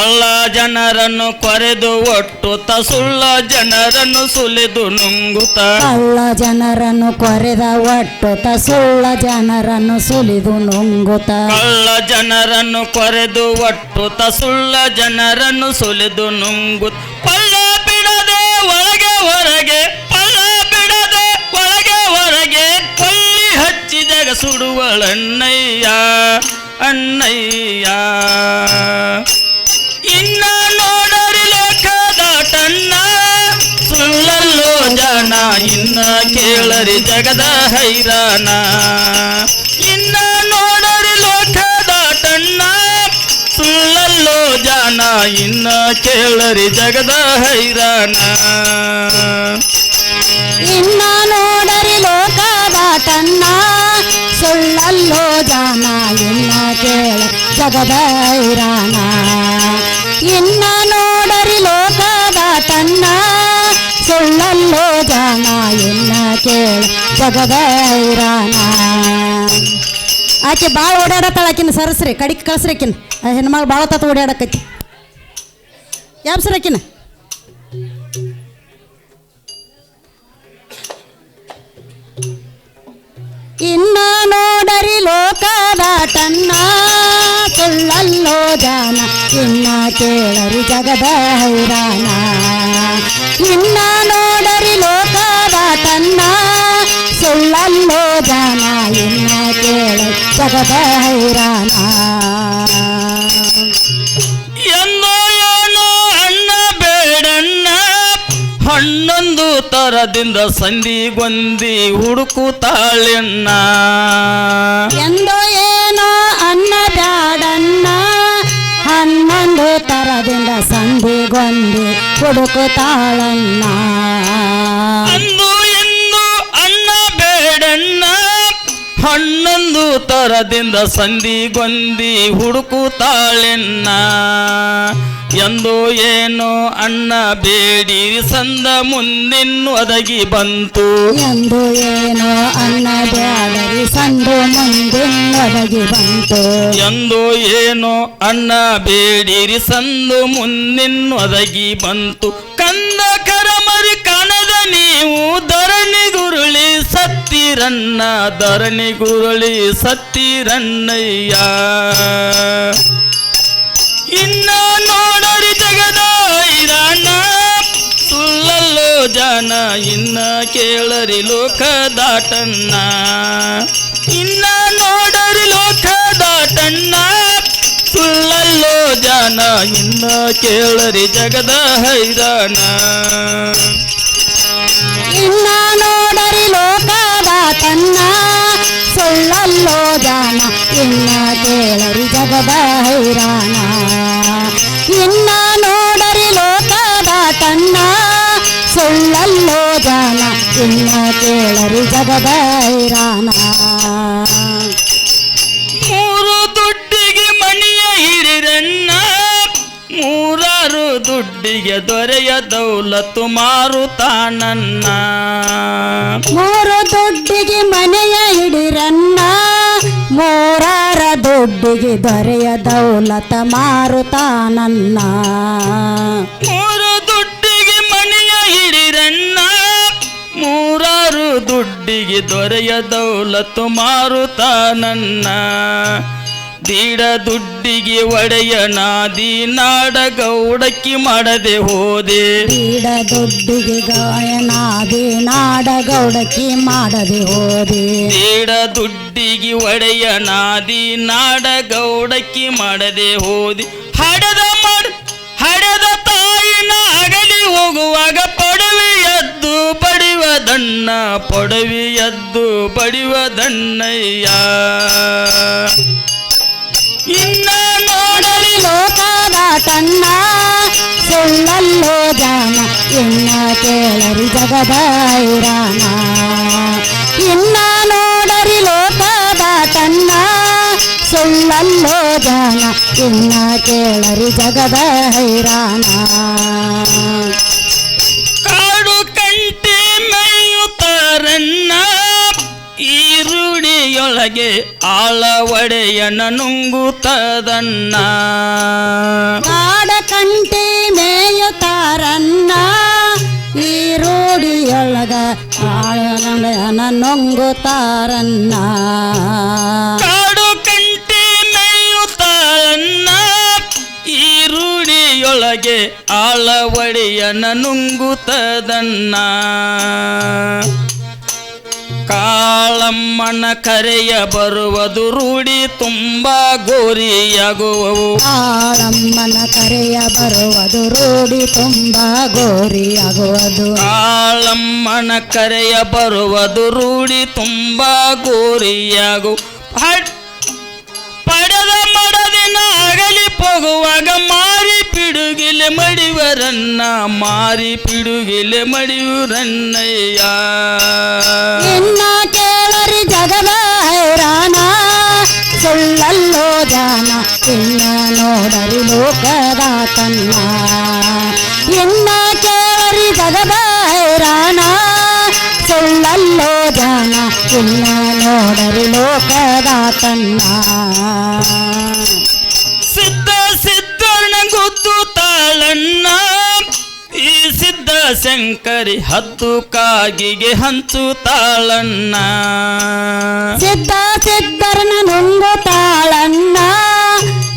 ಕಳ್ಳ ಜನರನ್ನು ಕೊರೆದು ಒಟ್ಟು ಸುಳ್ಳ ಜನರನ್ನು ಸುಲಿದು ನುಂಗುತ್ತ ಕಳ್ಳ ಜನರನ್ನು ಕೊರೆದ ಒಟ್ಟುತ ಸುಳ್ಳ ಜನರನ್ನು ಸುಲಿದು ನುಂಗುತ್ತ ಕಳ್ಳ ಜನರನ್ನು ಕೊರೆದು ಒಟ್ಟು ಸುಳ್ಳ ಜನರನ್ನು ಸುಲಿದು ನುಂಗುತ್ತ ಪಳ್ಳ ಬಿಡದೆ ಒಳಗೆ ಹೊರಗೆ ಪಳ್ಳ ಬಿಡದೆ ಒಳಗೆ ಹೊರಗೆ ಕೊಲ್ಲಿ ಹಚ್ಚಿದಾಗ ಸುಡುವಳನ್ನಯ್ಯ ಅಣ್ಣಯ್ಯ. ಇನ್ನ ನೋಡರಿ ಲೋಕದಾಟನ್ನ ಸುಳ್ಳಲ್ಲೋ ಜನ, ಇನ್ನ ಕೇಳರಿ ಜಗದ ಹೈರಾಣ. ಇನ್ನ ನೋಡರಿ ಲೋಕದಾಟನ್ನ ಸುಳ್ಳಲ್ಲೋ ಜನ, ಇನ್ನ ಕೇಳರಿ ಜಗದ ಹೈರಾಣ. ಇನ್ನ ನೋಡರಿ ಲೋಕದಾಟನ್ನ ಸುಳ್ಳಲ್ಲೋ ಜನ, ಇನ್ನ ಕೇಳ ಜಗದ ಇರಾನ ಇನ್ನ ನೋಡರಿ ಲೋಕದಾಟನ್ನ ಸುಳ್ಳಲ್ಲೋ ಜಾನ ಇನ್ನ ಕೇಳ ಜಗದ ಇರಾನ ಆಕೆ ಭಾಳ ಓಡಾಡತ್ತಾಳ ಆಕಿನ ಸರಸ್ರಿ ಕಡಿಗೆ ಕಳ್ಸ್ರಿ ಆಕಿನ ಆ ಹೆಣ್ಮಗಳು ಭಾಳ ತತ್ ಓಡಾಡಕೈತಿ ಯಾಬ್ಸ್ರಿ ಆಕಿನ ಇನ್ನ ನೋಡರಿ ಲೋಕದಾಟನ್ನ ಸುಳ್ಳಲ್ಲೋ ಕೇಳರಿ ಜಗದ ಹೈರಾಣ ಇನ್ನ ನೋಡರಿ ಲೋಕದಾಟನ್ನ ಸುಳ್ಳಲ್ಲೋ ಜಾನ ಇನ್ನ ಕೇಳ ಜಗದ ಹೈರಾಣ ಎಂದೋ ಏನೋ ಅಣ್ಣ ಬೇಡಣ್ಣ. ಹಣ್ಣೊಂದು ತರದಿಂದ ಸಂಧಿಗೊಂದಿ ಹುಡುಕುತ್ತಾಳೆಣ್ಣ. ಎಂದೋ ಏನೋ ಅನ್ನ ಬ್ಯಾಡನ್ನ ಹನ್ನೊಂದು ತರದಿಂದ ಸಂಧಿಗೊಂದಿ ಹುಡುಕುತ್ತಾಳನ್ನ ಅಂದು ಎಂದು ಅನ್ನ ಬೇಡಣ್ಣ. ಹನ್ನೊಂದು ತರದಿಂದ ಸಂಧಿಗೊಂದಿ ಹುಡುಕುತ್ತಾಳೆಣ್ಣ ಎಂದು ಏನೋ ಅಣ್ಣ ಬೇಡಿ ಸಂದ ಮುಂದಿನ್ನು ಒದಗಿ ಬಂತು. ಎಂದು ಏನೋ ಬೇಡಿ ಸಂದ ಮುಂದಿನ್ನು ಒದಗಿ ಬಂತು. ಎಂದು ಏನೋ ಅಣ್ಣ ಬೇಡಿರಿ ಸಂದು ಮುಂದಿನ್ನು ಒದಗಿ ಬಂತು. ಕಂದ ಕರಮರಿ ಕಾಣದ ನೀವು ಧರಣಿ ಗುರುಳಿ ಸತ್ತಿರನ್ನ ಧರಣಿ ಗುರುಳಿ ಸತ್ತಿರನ್ನಯ್ಯ ಇನ್ನ ನೋಡರಿ ಜಗದ ಇರಾಣ ಸುಳ್ಳಲ್ಲೋ ಜನ, ಇನ್ನ ಕೇಳರಿ ಲೋಕದಾಟನ್ನ. ಇನ್ನ ನೋಡರಿ ಲೋಕದಾಟನ್ನ. ಸುಳ್ಳಲ್ಲೋ ಜನ, ಇನ್ನ ಕೇಳರಿ ಜಗದ ಹೈರಾಣ. ಇನ್ನ ನೋಡರಿ ಲೋಕದ ತನ್ನ ಸುಳ್ಳಲ್ಲೋ ಜಾನ ಇನ್ನ ಕೇಳರಿ ಜಗದ ಹೈರಾಣ ಇನ್ನ ನೋಡರಿ ಲೋಕದ ತನ್ನ ಸುಳ್ಳಲ್ಲೋ ಜಾನ ಇನ್ನ ಕೇಳರಿ ಜಗದ ಹೈರಾಣ ದುಡ್ಡಿಗೆ ದೊರೆಯ ದೌಲತ್ತು ಮಾರುತಾನನ್ನ. ಮೂರು ದುಡ್ಡಿಗೆ ಮನೆಯ ಹಿಡಿರನ್ನ. ಮೂರಾರ ದುಡ್ಡಿಗೆ ದೊರೆಯ ದೌಲತ ಮಾರುತಾನನ್ನ. ಮೂರು ದುಡ್ಡಿಗೆ ಮನೆಯ ಹಿಡಿರನ್ನ. ಮೂರಾರು ದುಡ್ಡಿಗೆ ದೊರೆಯ ದೌಲತ್ತು ಮಾರುತ್ತಾನನ್ನ ದೀಡ ದುಡ್ಡಿಗೆ ಒಡೆಯ ನಾದಿ ನಾಡ ಗೌಡಕ್ಕಿ ಮಾಡದೆ ಹೋದೆ. ಬೀಡ ದುಡ್ಡಿಗೆ ಗಾಯನಾದಿ ನಾಡ ಗೌಡಕ್ಕಿ ಮಾಡದೆ ಹೋದೆ. ದೀಡ ದುಡ್ಡಿಗೆ ಒಡೆಯ ನಾದಿ ನಾಡ ಗೌಡಕ್ಕಿ ಮಾಡದೆ ಹೋದೆ. ಹಡದ ಮಾಡ ಹಡದ ತಾಯಿನ ಅಗಲಿ ಹೋಗುವಾಗ ಪಡವೆಯದ್ದು ಪಡಿವ ದಣ್ಣ ಪಡವೆಯದ್ದು ಪಡಿವ ಬಡಿವದಣ್ಣಯ್ಯ ಲೋಕದ ತನ್ನ ಸುಳ್ಳಲ್ಲೋ ಜಾನ ಇನ್ನ ಕೇಳರಿ ಜಗದ ಇರಾನ ಇನ್ನ ನೋಡರಿ ಲೋಕದ ತನ್ನ ಸುಳ್ಳಲ್ಲೋ ಜಾನ ಇನ್ನ ಕೇಳರಿ ಜಗದ ಹೈರಾಣ ಈರುಡಿಯೊಳಗೆ ಆಳ ಒಡೆಯನ ನುಂಗುತ್ತದನ್ನ. ಕಾಡ ಕಂಟೆ ಮೇಯುತ್ತಾರನ್ನ. ಈ ರೂಢಿಯೊಳಗ ಆಳನ ನುಂಗುತ್ತಾರನ್ನ. ಕಾಡು ಕಂಟೆ ಮೇಯುತ್ತಾರನ್ನ. ಈ ರೂಢಿಯೊಳಗೆ ಆಳವಡಿಯನ ನುಂಗುತ್ತದನ್ನ. ಕಾಳಮ್ಮನ ಕರೆಯ ಬರುವುದು ರೂಢಿ ತುಂಬಾ ಗೋರಿಯಾಗುವವು. ಕಾಳಮ್ಮನ ಕರೆಯ ಬರುವುದು ರೂಢಿ ತುಂಬ ಗೋರಿಯಾಗುವುದು. ಕಾಳಮ್ಮನ ಕರೆಯ ಬರುವುದು ರೂಢಿ ತುಂಬಾ ಗೋರಿಯಾಗು. ಪಡದ ಪಡೆದ ಮಡದಿನ ಅಗಲಿ ಹೋಗುವಾಗ ಮಾರಿ ಪಿಡುಗಿಲೆ ಮಡಿವರನ್ನ ಮಾರಿ ಪಿಡುಗಿಲೆ ಮಡಿಯುರನ್ನಯ್ಯ ನೋಡರಿ ಲೋಕದ ತನ್ನ. ಇನ್ನ ಕೇಳರಿ ಜಗದ ಹೈರಾಣ ಸುಳ್ಳಲ್ಲೋ ಜಾನ ಇನ್ನ ನೋಡರಿ ಲೋಕದ ತನ್ನ. ಸಿದ್ಧ ಸಿದ್ಧರ್ಣ ಗುದ್ದು ತಾಳಣ್ಣ. ಈ ಸಿದ್ಧ ಶಂಕರಿ ಹತ್ತು ಕಾಗಿಗೆ ಹಂಚು ತಾಳಣ್ಣ. ಸಿದ್ಧ ಸಿದ್ಧರನ ನುಂಗು ತಾಳನ್ನ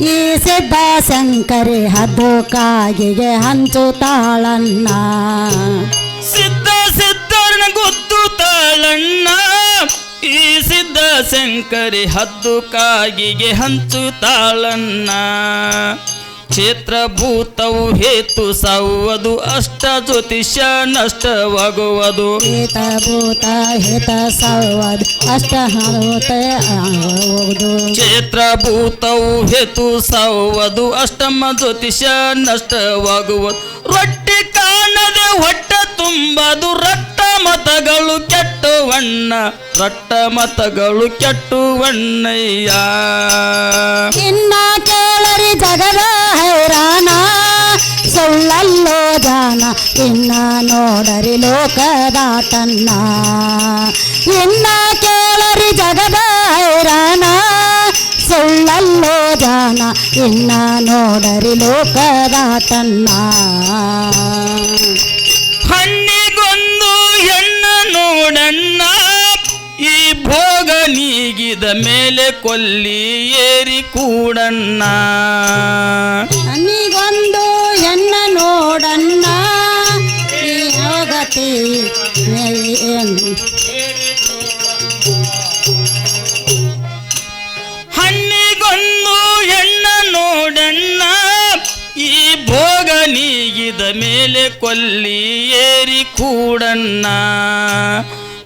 ಈ ಸಿದ್ಧ ಶಂಕರಿ ಹದ್ದು ಕಾಗಿಗೆ ಹಂಚು ತಾಳನ್ನ ಸಿದ್ಧ ಸಿದ್ಧರ್ಣ ಗೊತ್ತು ತಾಳಣ್ಣ. ಈ ಸಿದ್ಧ ಶಂಕರಿ ಹದ್ದು ಕಾಗಿಗೆ ಹಂಚು ತಾಳಣ್ಣ. क्षेत्रभूतौ हेतु सावधु अष्ट ज्योतिष नष्ट वगवधु हेता भूता हेता सौवधु अष्ट हरोत क्षेत्र क्षेत्रभूतौ हेतु सौवधु अष्टम ज्योतिष नष्ट वगवधु रट्टे कानदे ಹೊಟ್ಟೆ ತುಂಬದು ರಟ್ಟ ಮತಗಳು ಕೆಟ್ಟುವಣ್ಣ ರಟ್ಟ ಮತಗಳು ಕೆಟ್ಟುವಣ್ಣಯ್ಯ. ಇನ್ನ ಕೇಳರಿ ಜಗದ ಹೈರಾಣ, ಸುಳ್ಳಲ್ಲೋ ಜಾನ ಇನ್ನ ನೋಡರಿ ಲೋಕದಾಟನ್ನ ಇನ್ನ ಕೇಳರಿ ಜಗದ ಹೈರಾಣ, ಸುಳ್ಳಲ್ಲೋ ಜಾನ ಇನ್ನ ನೋಡರಿ ಲೋಕದಾಟನ್ನ ನೀಗಿದ ಮೇಲೆ ಕೊಲ್ಲಿ ಏರಿ ಕೂಡಣ್ಣ. ನನಿಗೊಂದು ಹೆಣ್ಣ ನೋಡಣ್ಣ. ಈ ಹೋಗತಿ ಹಣ್ಣಿಗೊಂದು ಹೆಣ್ಣ ನೋಡಣ್ಣ. ಈ ಭೋಗ ನೀಗಿದ ಮೇಲೆ ಕೊಲ್ಲಿ ಏರಿ ಕೂಡಣ್ಣ.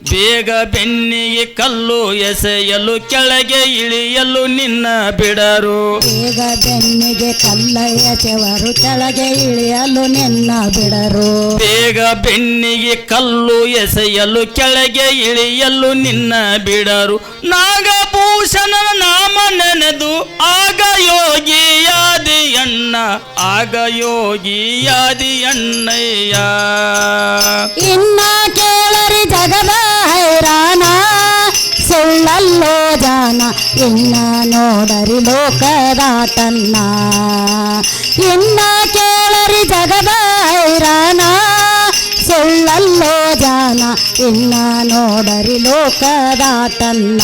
ಬೇಗ ಬೆನ್ನಿಗೆ ಕಲ್ಲು ಎಸೆಯಲು ಕೆಳಗೆ ಇಳಿಯಲು ನಿನ್ನ ಬಿಡರು. ಬೇಗ ಬೆನ್ನಿಗೆ ಕಲ್ಲ ಎಸೆವರು ಕೆಳಗೆ ಇಳಿಯಲು ನಿನ್ನ ಬಿಡರು. ಬೇಗ ಬೆನ್ನಿಗೆ ಕಲ್ಲು ಎಸೆಯಲು ಕೆಳಗೆ ಇಳಿಯಲು ನಿನ್ನ ಬಿಡರು. ನಾಗಭೂಷಣ ನಾಮ ನೆನೆದು ಆಗ ಯೋಗಿಯಾದಿಯಣ್ಣ ಆಗ ಯೋಗಿಯಾದಿ ಅಣ್ಣಯ್ಯ ಕೇಳರಿ ಜಗದ ಹೈರಾಣ ಸುಳ್ಳಲ್ಲೋ ಜಾನ ಇನ್ನ ನೋಡರಿ ಲೋಕದಾಟನ್ನ ಇನ್ನ ಕೇಳರಿ ಜಗದ ಹೈರಾಣ ಸುಳ್ಳಲ್ಲೋ ಜಾನ ಇನ್ನ ನೋಡರಿ ಲೋಕದಾಟನ್ನ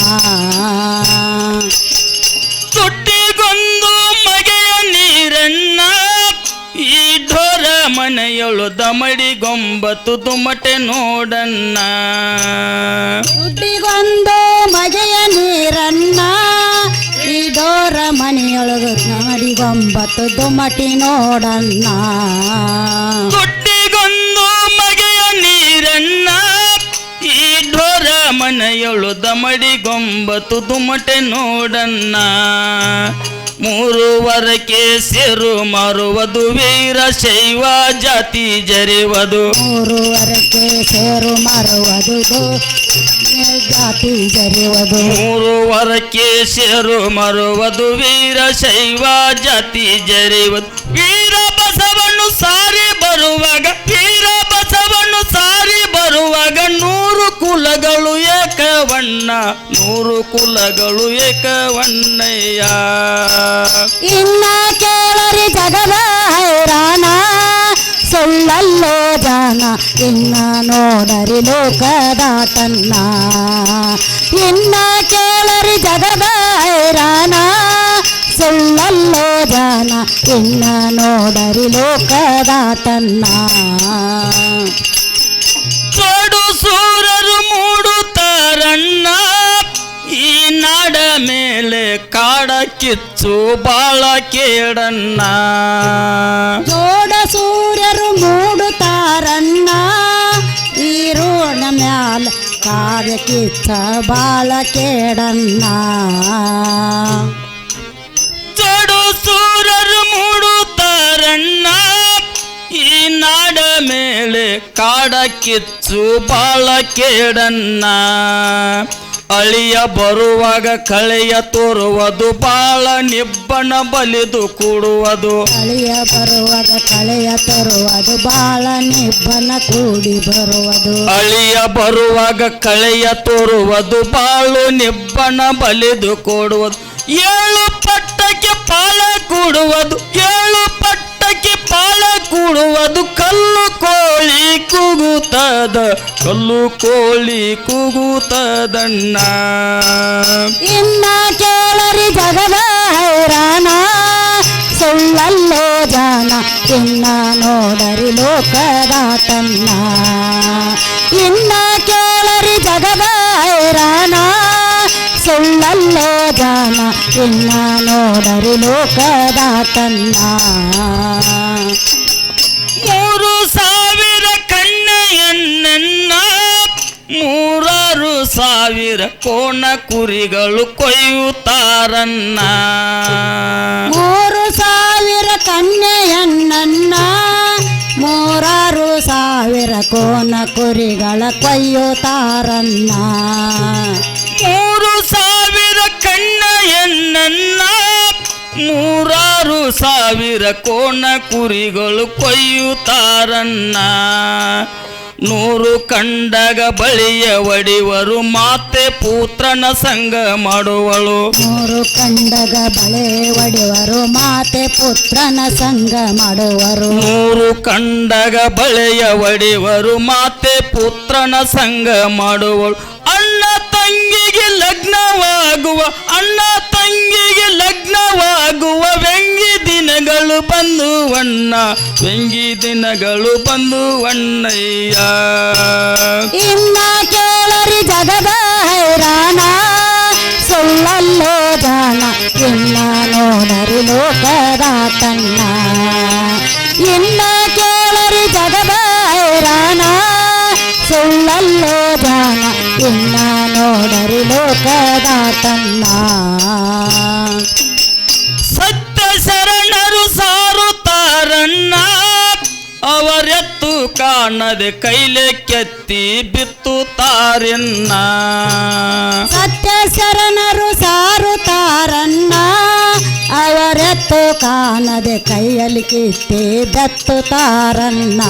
ತುಟ್ಟಿಗೊಂದು ಮಗೆಯ ನೀರನ್ನ ಈ ಧೋರ ಮನೆಯೊಳು ದಮಡಿ ಗೊಂಬತ್ತು ದುಮಟೆ ನೋಡಣ್ಣ. ದುಡ್ಡಿಗೊಂದು ಮಗೆಯ ನೀರನ್ನ ಈ ಡೋರ ಮನೆಯೊಳಗ ನಾಡಿಗೊಂಬತ್ತು ದುಮಟಿ ನೋಡಣ್ಣ. ತೊಟ್ಟಿಗೊಂದು ಮಗೆಯ ನೀರನ್ನ ಈ ಧೋರ ಮನೆಯೊಳು ದಮಡಿ ಗೊಂಬತ್ತು ದುಮಟೆ ನೋಡಣ್ಣ. ಮೂರುವರಕ್ಕೆ ಸೇರು ಮಾರುವುದು ವೀರ ಶೈವ ಜಾತಿ ಜರಿವದು. ಮೂರುವರಕ್ಕೆ ಸೇರು ಮಾರುವುದು ಜಾತಿ ಜರಿವದು. ಮೂರುವರಕ್ಕೆ ಸೇರು ಮಾರುವುದು ವೀರ ಶೈವ ಜಾತಿ ಜರಿವುದು. ವೀರ ಬಸವನ್ನು ಸಾರಿ ಬರುವಾಗ ಅವಾಗ ನೂರು ಕುಲಗಳು ಏಕವಣ್ಣ ನೂರು ಕುಲಗಳು ಏಕವಣ್ಣಯ್ಯ ಇನ್ನ ಕೇಳರಿ ಜಗದ ಹೈರಾಣ ಸೊಲ್ಲಲ್ಲೋ ಜಾನ ಇನ್ನ ನೋಡರಿ ಲೋಕದ ತನ್ನ ಇನ್ನ ಕೇಳರಿ ಜಗದ ಹೈರಾಣ ಸೊಲ್ಲಲ್ಲೋ ಜಾನ ಇನ್ನ ನೋಡರಿ ಲೋಕದ ತನ್ನ ಚೋಡು ಸೂರರು ಮೂಡುತ್ತಾರಣ್ಣ ಈ ನಾಡ ಮೇಲೆ ಕಾಡ ಕಿಚ್ಚು ಬಾಳ ಕೇಡಣ್ಣ ಜೋಡ ಸೂರ್ಯರು ಮೂಡುತ್ತಾರಣ್ಣ ಈರೋಣ ಮ್ಯಾಲ ಕಾರ್ಯ ಕಿಚ್ಚ ಬಾಳ ಕೇಡನ್ನ ಚೋಡು ಸೂರರು ಮೂಡುತ್ತಾರಣ್ಣ ಈ ನಾಡ ಮೇಲೆ ಕಾಡ ಕಿಚ್ಚು ಬಾಳ ಕೇಡನ್ನ. ಅಳಿಯ ಬರುವಾಗ ಕಳೆಯ ತೋರುವುದು ಬಾಳ ನಿಬ್ಬಣ ಬಲಿದು ಕೂಡುವುದು. ಅಳಿಯ ಬರುವಾಗ ಕಳೆಯ ತರುವುದು ಬಾಳ ನಿಬ್ಬನ ಕೂಡಿ ಬರುವುದು. ಅಳಿಯ ಬರುವಾಗ ಕಳೆಯ ತೋರುವುದು ಬಾಳು ನಿಬ್ಬಣ ಬಲಿದು ಕೂಡುವುದು. ಏಳು ಪಟ್ಟಕ್ಕೆ ಪಾಲ ಕೂಡುವುದು ಏಳು ಪಟ್ಟಕ್ಕೆ ಪಾಲ ಕೂಡುವುದು ಕಲ್ಲು ಕೋಳಿ ಕೂಗುತ್ತದ, ಕಲ್ಲು ಕೋಳಿ ಕೂಗುತ್ತದಣ್ಣ. ಇನ್ನ ಕೇಳರಿ ಜಗದ ಹೈರಾಣ, ಸುಳ್ಳಲ್ಲೋ ಜಾನ, ಇನ್ನ ನೋಡರಿ ಲೋಕದಾಟನ್ನ ಇನ್ನ ಕೇಳರಿ ಜಗದ ಹೈರಾಣ, ಸುಳ್ಳಲ್ಲೋ ಜಾನ, ಇನ್ನ ನೋಡರಿ ಲೋಕದಾಟನ್ನ ಮೂರು ಸಾವಿರ ಕಣ್ಣೆಯನ್ನ ಮೂರಾರು ಸಾವಿರ ಕೋಣ ಕುರಿಗಳು ಕೊಯ್ಯುತ್ತಾರನ್ನ ಮೂರು ಸಾವಿರ ಕನ್ಯೆಯನ್ನ ಮೂರಾರು ಸಾವಿರ ಕೋನ ಕುರಿಗಳ ಕೊಯ್ಯುತ್ತಾರನ್ನ ಮೂರು ಸಾವಿರ ಕಣ್ಣೆಯನ್ನ ಮೂರಾರು ಸಾವಿರ ಕೋಣ ಕುರಿಗಳು ಕೊಯ್ಯುತ್ತಾರನ್ನ ನೂರು ಕಂಡಗ ಬಳಿಯ ಒಡಿವರು ಮಾತೆ ಪುತ್ರನ ಸಂಗ ಮಾಡುವಳು. ನೂರು ಕಂಡಗ ಬಳೆ ಒಡೆಯವರು ಮಾತೆ ಪುತ್ರನ ಸಂಗ ಮಾಡುವರು. ನೂರು ಕಂಡಗ ಬಳೆಯ ಒಡಿವರು ಮಾತೆ ಪುತ್ರನ ಸಂಗ ಮಾಡುವಳು. ಅಣ್ಣ ತಂಗಿಗೆ ಲಗ್ನವಾಗುವ ಅಣ್ಣ ತಂಗಿಗೆ ಲಗ್ನವಾಗುವ ವ್ಯಂಗಿ ದಿನಗಳು ಬಂದು ಅಣ್ಣ. ವ್ಯಂಗಿ ದಿನಗಳು ಬಂದು ಅಣ್ಣಯ್ಯ. ಇನ್ನ ಕೇಳರಿ ಜಗದ ಹೈರಾಣ. ಸುಳ್ಳಲ್ಲೋ ಜಾಣ ಇನ್ನ ನೋಡರಿ ಲೋಕದಾಟನ್ನ ಇನ್ನ ಕೇಳರಿ ಜಗದ ಹೈರಾಣ. ಸುಳ್ಳಲ್ಲೋ ಜಾಣ ಇನ್ನ ನೋಡರಿ ಲೋಕದಾಟನ್ನ ಸತ್ಯ ಕಾಣದೆ ಕೈಲೆ ಕೆತ್ತಿ ಬಿತ್ತುತ್ತಾರೆನ್ನ ಸತ್ಯ ಶರಣರು ಸಾರುತ್ತಾರನ್ನ ಅವರೆತ್ತು ಕಾಣದೆ ಕೈಯಲ್ಲಿ ಕಿತ್ತಿ ದತ್ತುತ್ತಾರನ್ನ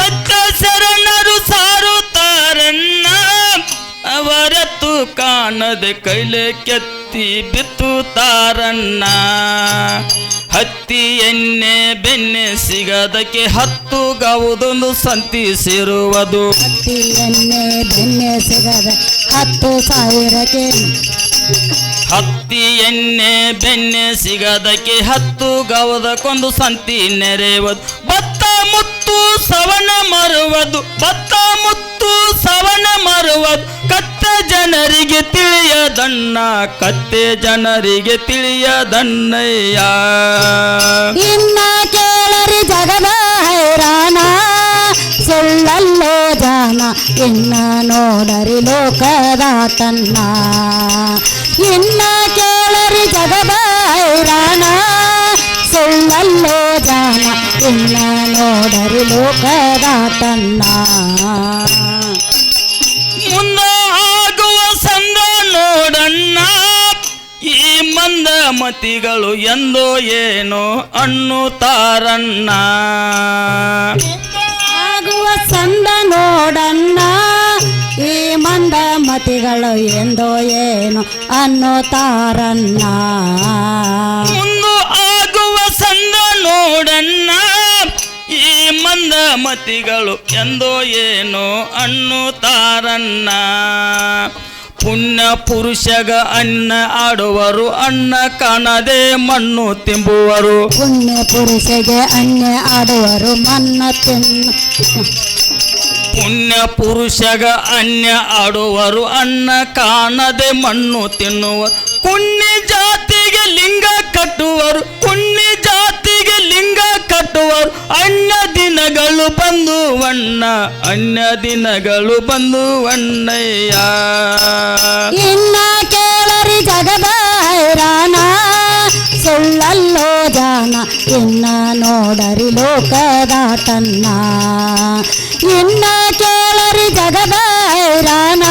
ಸತ್ಯ ಶರಣರು ಸಾರುತ್ತಾರನ್ನ ಅವರೆತ್ತು ಕಾಣದೆ ಕೈಲೆ ಕೆತ್ತಿ ಬಿತ್ತುತ್ತಾರನ್ನ ಹತ್ತಿ ಎಣ್ಣೆ ಬೆಣ್ಣೆ ಸಿಗದಕ್ಕೆ ಹತ್ತು ಗೌದೊಂದು ಸಂತಿಸಿರುವುದು. ಹತ್ತಿ ಎಣ್ಣೆ ಬೆಣ್ಣೆ ಸಿಗದ ಹತ್ತು ಸಾವಿರಕ್ಕೆ. ಹತ್ತಿ ಎಣ್ಣೆ ಬೆಣ್ಣೆ ಸಿಗದಕ್ಕೆ ಹತ್ತು ಗವದಕ್ಕೊಂದು ಸಂತಿ ನೆರೆಯುವುದು. ಭತ್ತ ಮುತ್ತು ಸವಣ ಮರುವುದು. ಭತ್ತ ಮುತ್ತು ಸವಣ ಮರುವ ಕತ್ತ ಜನರಿಗೆ ತಿಳಿಯದಣ್ಣ ಕತ್ತೆ ಜನರಿಗೆ ತಿಳಿಯದಣ್ಣಯ್ಯ ಇನ್ನ ಕೇಳರಿ ಜಗದ ಹೈರಾಣ, ಸುಳ್ಳಲ್ಲೋ ಜಾನ, ಇನ್ನ ನೋಡರಿ ಲೋಕದಾಟನ್ನ ಇನ್ನ ಕೇಳರಿ ಜಗದ ಹೈರಾಣ, ಸುಳ್ಳಲ್ಲೋ ಜಾನ ಇನ್ನ ನೋಡರಿ ಲೋಕದಾಟನ್ನ ಮುಂದ ಆಗುವ ಸಂದ ನೋಡಣ್ಣ. ಈ ಮಂದ ಮತಿಗಳು ಎಂದೋ ಏನೋ ಅನ್ನುತ್ತಾರಣ್ಣ. ಆಗುವ ಸಂದ ನೋಡಣ್ಣ. ಈ ಮಂದ ಮತಿಗಳು ಎಂದೋ ಏನು ಅನ್ನೋತಾರನ್ನ ಮುಂದು ಆಗುವ ಸಂದ ನೋಡಣ್ಣ. ಮಂದ ಮತಿಗಳು ಎಂದೋ ಏನೋ ಅನ್ನುತ್ತಾರನ್ನ ಪುಣ್ಯ ಪುರುಷಗ ಅನ್ನ ಆಡುವರು ಅನ್ನ ಕಾಣದೆ ಮಣ್ಣು ತಿಂಬುವರು. ಪುಣ್ಯ ಪುರುಷಗ ಅನ್ನ ಆಡುವರು ಮಣ್ಣ ತಿನ್ನ ಪುಣ್ಯ ಪುರುಷಗ ಅನ್ಯ ಆಡುವರು ಅನ್ನ ಕಾಣದೆ ಮಣ್ಣು ತಿನ್ನುವರು ಪುಣ್ಯ ಜಾತಿಗೆ ಲಿಂಗ ಕಟ್ಟುವರು ಪುಣ್ಯ ಜಾತಿಗೆ ಲಿಂಗ ಕಟ್ಟುವರು ಅನ್ಯ ದಿನಗಳು ಬಂದು ವಣ್ಣ ಅನ್ಯ ದಿನಗಳು ಬಂದು ವಣ್ಣಯ್ಯ ಇನ್ನ ಕೇಳರಿ ಜಗದ ಹೈರಾಣ ಸುಳ್ಳಲ್ಲೋ ಜಾನ, ಇನ್ನ ನೋಡರಿ ಲೋಕದಾಟನ್ನ ಇನ್ನ ಕೇಳರಿ ಜಗದ ಹೈರಾಣ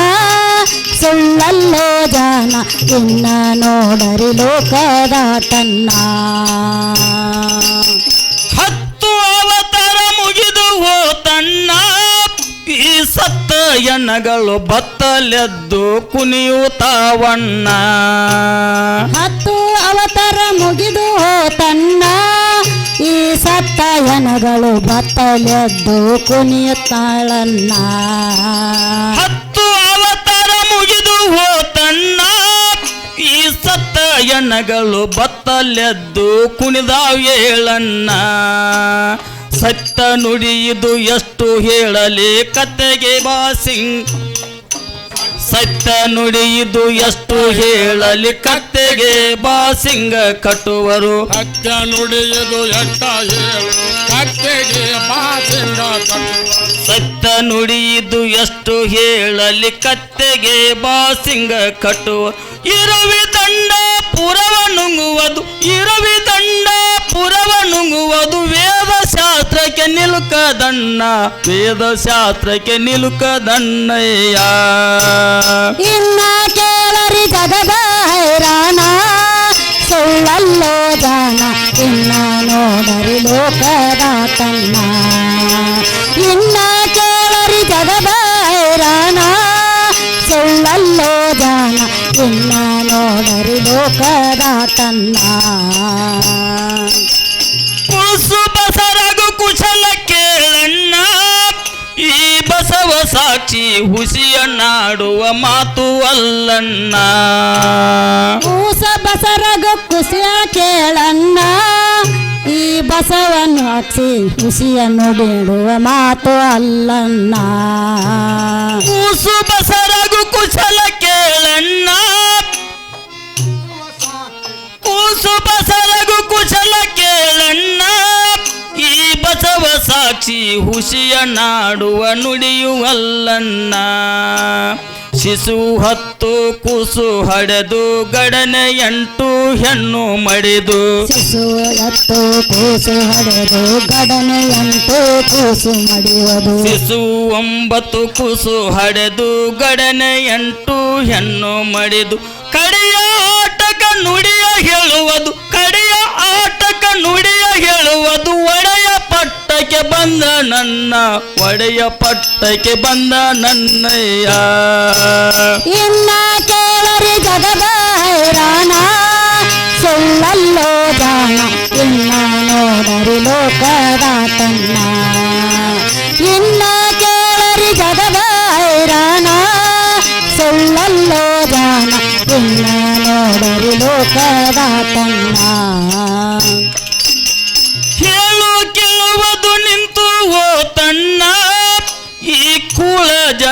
ಸುಳ್ಳಲ್ಲೋ ಜಾನ, ಇನ್ನ ನೋಡರಿ ಲೋಕದಾಟನ್ನ ಹತ್ತು ಹೋತಣ್ಣ ಈ ಸತ್ತ ಎಣ್ಣಗಳು ಬತ್ತಲೆದ್ದು ಕುಣಿಯುತ್ತಾವಣ್ಣ ಹತ್ತು ಅವತಾರ ಮುಗಿದು ತನ್ನ ಈ ಸತ್ತ ಜನಗಳು ಬತ್ತಲೆದ್ದು ಕುಣಿಯುತ್ತಾಳನ್ನ ಹತ್ತು ಅವತಾರ ಮುಗಿದು ಹೋತಣ್ಣ. ಈ ಸತ್ತ ಎಣ್ಣಗಳು ಬತ್ತಲೆದ್ದು ಕುಣಿದಾವ್ ಏಳಣ್ಣ. ಸತ್ತ ನುಡಿಯುದು ಎಷ್ಟು ಹೇಳಲಿ ಕತೆಗೆ ಬಾಸಿಂಗ್ ಸತ್ತ ನುಡಿಯುದು ಎಷ್ಟು ಹೇಳಲಿ ಕತ್ತೆಗೆ ಬಾಸಿಂಗ ಕಟ್ಟುವರು ಸತ್ತ ನುಡಿಯುದು ಎಷ್ಟ ಹೇಳು ಕತ್ತೆಗೆ ಬಾಸಿಂಗ ಸತ್ತ ನುಡಿಯುದು ಎಷ್ಟು ಹೇಳಲಿ ಕತ್ತೆಗೆ ಬಾಸಿಂಗ ಕಟ್ಟುವ ಇರವಿ ದಂಡ ಪುರವ ನುಂಗುವುದು ಇರವಿ ದಂಡ ಪುರವ ನುಂಗುವುದು ಶಾಸ್ತ್ರಕ್ಕೆ ನಿಲುಕದಣ್ಣ ವೇದ ಶಾಸ್ತ್ರಕ್ಕೆ ನಿಲುಕದಣ್ಣಯ್ಯ ಇನ್ನ ಕೇಳರಿ ಜಗದ ಹೈರಾಣ ಸುಳ್ಳಲ್ಲೋ ಜಾನ ಇನ್ನ ನೋಡರಿ ಲೋಕದಾಟನ್ನ ಇನ್ನ ಕೇಳರಿ ಜಗದ ಹೈರಾಣ ಸುಳ್ಳಲ್ಲೋ ಜಾನ ಇನ್ನ ನೋಡರಿ ಲೋಕದ ತನ್ನ ಬಸರಗು ಕುಶಲ ಕೇಳಣ್ಣ ಈ ಬಸವ ಸಾಕ್ಷಿ ಹುಸಿಯನ್ನಾಡುವ ಮಾತು ಅಲ್ಲಣ್ಣ. ಕೂಸ ಬಸರಗ ಕುಸಿಯ ಕೇಳಣ್ಣ ಈ ಬಸವನ್ನು ಹಾಕಿ ಹುಸಿಯನ್ನು ಬೇಡುವ ಮಾತು ಅಲ್ಲಣ್ಣ. ಕೂಸು ಬಸರಗು ಕುಶಲ ಕೇಳಣ್ಣ ಕೂಸು ಬಸರಗು ಕುಶಲ ಕೇಳಣ್ಣ. ಬಸವ ಸಾಕ್ಷಿ ಹುಷಿಯ ನಾಡುವ ನುಡಿಯುವಲ್ಲನ್ನ ಶಿಶು ಹತ್ತು ಕುಸು ಹಡೆದು ಗಡನೆ ಎಂಟು ಹೆಣ್ಣು ಮಡಿದು. ಶಿಶು ಹತ್ತು ಕೂಸು ಹಡೆದು ಗಡನೆ ಎಂಟು ಕೂಸು ಮಡಿಯುವುದು ಶಿಶು ಒಂಬತ್ತು ಕುಸು ಹಡೆದು ಗಡನೆ ಎಂಟು ಹೆಣ್ಣು ಮಡಿದು. ಕಡೆಯ ಆಟಕ ಪಟ್ಟಕ್ಕೆ ಬಂದ ನನ್ನ ಒಡೆಯ ಪಟ್ಟಕ್ಕೆ ಬಂದ ನನ್ನಯ್ಯ ಇನ್ನ ಕೇಳರಿ ಜಗದ ಹೈರಾಣ ಸುಳ್ಳಲ್ಲೋ ಜಾಣ ಇನ್ನ ನೋಡರಿ ಲೋಕದಾಟನ್ನ ಇನ್ನ ಕೇಳರಿ ಜಗದ ಹೈರಾಣ ಸುಳ್ಳಲ್ಲೋ ಜಾಣ ಇನ್ನ ನೋಡರಿ ಲೋಕದಾಟನ್ನ ಹೇಳು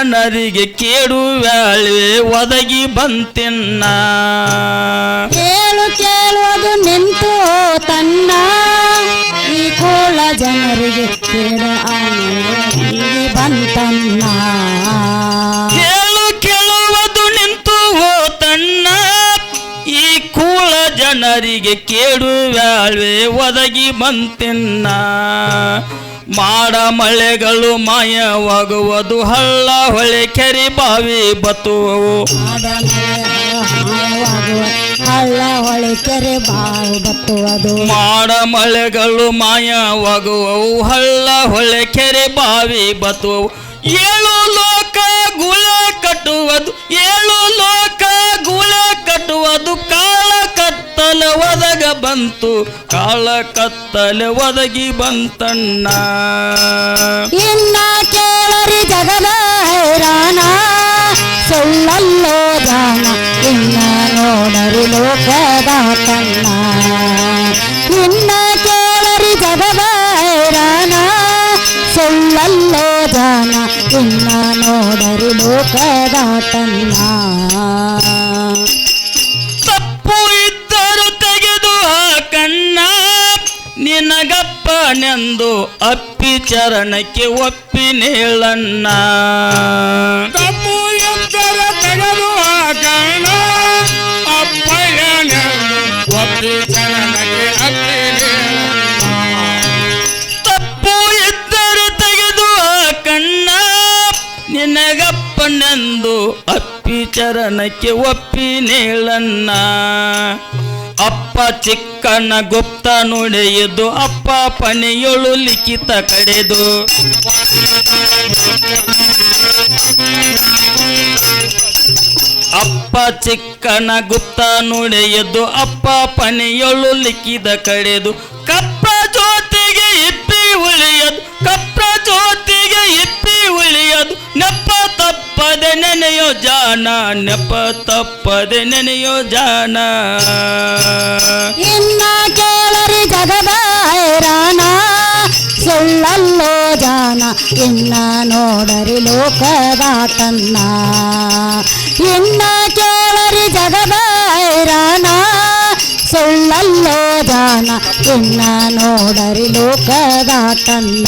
ಕೂಳ ಜನರಿಗೆ ಕೇಡು ವ್ಯಾಳೆ ಒದಗಿ ಬಂತಿನ್ನ. ಕೇಳು ಕೇಳುವುದು ನಿಂತು ತನ್ನ. ಈ ಕೋಳ ಜನರಿಗೆ ಕೇಳ ಬಂತನ್ನ. ಕೇಳು ಕೇಳುವುದು ನಿಂತು ತನ್ನ. ಈ ಕೂಳ ಜನರಿಗೆ ಕೇಡು ವ್ಯಾಳ್ವೆ ಒದಗಿ ಬಂತೆನ್ನ. ಮಾಡ ಮಳೆಗಳು ಮಾಯವಾಗುವುದು. ಹಳ್ಳ ಹೊಳೆ ಕೆರೆ ಬಾವಿ ಬತ್ತುವವು. ಹಳ್ಳ ಹೊಳೆ ಕೆರೆ ಬಾವಿ ಬತ್ತುವುದು. ಮಾಡ ಮಳೆಗಳು ಮಾಯವಾಗುವವು. ಹಳ್ಳ ಹೊಳೆ ಕೆರೆ ಬಾವಿ ಬತ್ತುವವು. ಏಳು ಲೋಕ ಗುಳೆ ಕಟ್ಟುವುದು. ಏಳು ಲೋಕ ಗುಳೆ ಕಟ್ಟುವುದು. ಕಾಳ ಕತ್ತಲ ಒದಗ ಬಂತು, ಕಾಳ ಕತ್ತಲೆ ಒದಗಿ ಬಂತಣ್ಣ. ಇನ್ನ ಕೇಳರಿ ಜಗದ ಹೈರಾಣ ಸುಳ್ಳಲ್ಲೋ ದಾನ ಇನ್ನ ನೋಡರಿ ಲೋಕದ ಕಣ್ಣ ಇನ್ನ ಕೇಳರಿ ಜಗದ ಹೈರಾಣ ಸುಳ್ಳಲ್ಲೋ ದಾನ ಇನ್ನ ನೋಡರಿ ಲೋಕದ ಕಣ್ಣ ನಿನಗಪ್ಪನೆಂದು ಅಪ್ಪಿ ಚರಣಕ್ಕೆ ಒಪ್ಪಿ ನೇಳಣ್ಣ. ತಪ್ಪು ಎತ್ತರ ತೆಗೆದು ಹಾಕೋಣ ಅಪ್ಪಯ್ಯನ ಒಪ್ಪಿ ಚರಣಕ್ಕೆ ಅಪ್ಪಿ ತಪ್ಪು ಇದ್ದರು ತೆಗೆದು ಹಾಕಣ್ಣ ನಿನಗಪ್ಪನೆಂದು ಅಪ್ಪಿ ಚರಣಕ್ಕೆ ಒಪ್ಪಿ ನೇಳಣ್ಣ. ಅಪ್ಪ ಚಿಕ್ಕನ ಗುಪ್ತ ನುಡೆಯದು ಅಪ್ಪ ಪನೆಯೊಳು ಲಿಖಿತ ಕಡೆದು. ಅಪ್ಪ ಚಿಕ್ಕನ ಗುಪ್ತ ನುಡಿಯದು ಅಪ್ಪ ಪನೆಯೊಳು ಲಿಖಿದ ಕಡೆದು. ಕಪ್ಪ ಜ್ಯೋತಿಗೆ ಇಪ್ಪಿ ಉಳಿಯದು, ಕಪ್ಪ ಜ್ಯೋತಿಗೆ ಇಪ್ಪಿ ಉಳಿಯದು ನೆಪ ತಪ್ಪದೆ ನೆನೆಯೋ ಜಾನ ನೆಪ ತಪ್ಪದೆ ನೆನೆಯೋ ಜಾನ. ಇನ್ನ ಕೇಳರಿ ಜಗದ ಹೈರಾಣ ಸುಳ್ಳಲ್ಲೋ ಜಾನ, ಇನ್ನ ನೋಡರಿ ಲೋಕದ ಕಣ್ಣ. ಇನ್ನ ಕೇಳರಿ ಜಗದ ಹೈರಾಣ ಸುಳ್ಳಲ್ಲೋ ಜಾನ, ಇನ್ನ ನೋಡರಿ ಲೋಕದ ಕಣ್ಣ.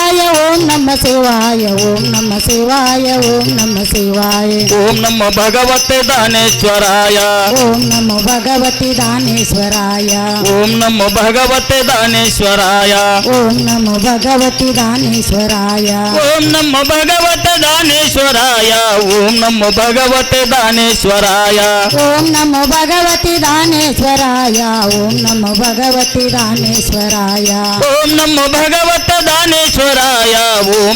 शिवाय ओम नम शिवाय ओम नम शिवाय ओम नम शिवाय। ओम नम भगवते दानेश्वराय। ओम नम भगवते दानेश्वराय। ओम नम भगवते दानेश्वराय। ओम नम भगवते दानेश्वराय। ओम नम भगवते दानेश्वराय। ओम नम भगवते दानेश्वराय। ओम नम भगवते दानेश्वराय। ओम नम भगवते दानेश्वराय। ओम नम भगवते दानेश्वर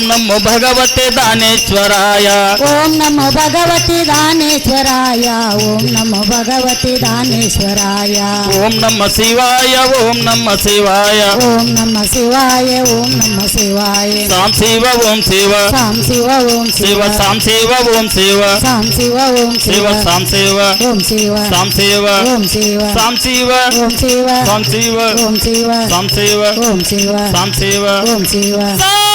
ನಮ ಭಗವತೆ ದಾನೇಶ್ವರಾಯ ಓಂ ನಮೋ ಭಗವತಿ ದಾನೇಶ್ವರಾಯ ಓಂ ನಮೋ ಭಗವತಿ ದಾನೇಶ್ವರಾಯ ಓಂ ನಮ ಶಿವಾಯ ಓಂ ನಮ ಶಿವಾಯ ಓಂ ನಮ ಶಿವಾಯ ಓಂ ನಮ ಶಿವಾಯ ಸಾಂ ಶಿವ ಓಂ ಶಿವ ಸಾಂ ಶಿವ ಓಂ ಶಿವ ಶಿವ ಸಾಂ ಶಿವ ಓಂ ಶಿವ ಸಾಂ ಶಿವ ಓಂ ಶಿವ ಶಿವ ಸಾಂ ಶಿವ ಓಂ ಶಿವ ಸಾಂ ಶಿವ ಓಂ ಶಿವ ಸಾಂ ಶಿವ ಓಂ ಶಿವ ಸಾಂ ಶಿವ ಓಂ ಶಿವ ಸಾಂ ಶಿವ ಓಂ ಶಿವ ಸಾಂ ಶಿವ ಓಂ ಶಿವ God.